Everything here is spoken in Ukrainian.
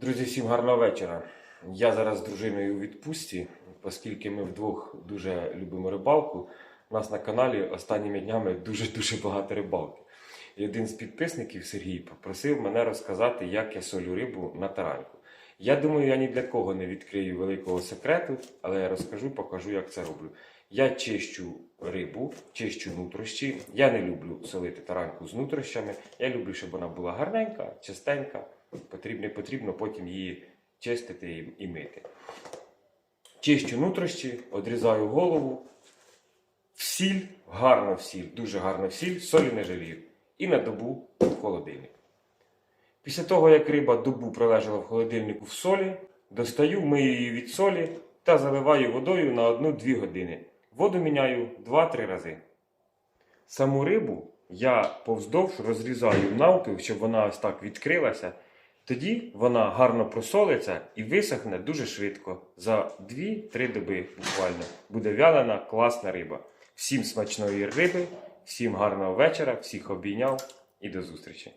Друзі, всім гарного вечора. Я зараз з дружиною у відпустці, оскільки ми вдвох дуже любимо рибалку. У нас на каналі останніми днями дуже-дуже багато рибалки. І один з підписників Сергій попросив мене розказати, як я солю рибу на тараньку. Я думаю, я ні для кого не відкрию великого секрету, але я розкажу, покажу, як це роблю. Я чищу рибу, чищу нутрощі. Я не люблю солити тараньку з нутрощами. Я люблю, щоб вона була гарненька, чистенька. Потрібно, потрібно потім її чистити і, мити. Чищу нутрощі, одрізаю голову, сіль, гарно сіль, дуже гарно сіль, солі не жалію. І на добу в холодильник. Після того, як риба добу пролежала в холодильнику в солі, достаю, мию її від солі та заливаю водою на 1-2 години. Воду міняю 2-3 рази. Саму рибу я повздовж розрізаю навпіл, щоб вона ось так відкрилася. Тоді вона гарно просолиться і висохне дуже швидко. За 2-3 доби буквально буде вялена класна риба. Всім смачної риби, всім гарного вечора, всіх обійняв і до зустрічі.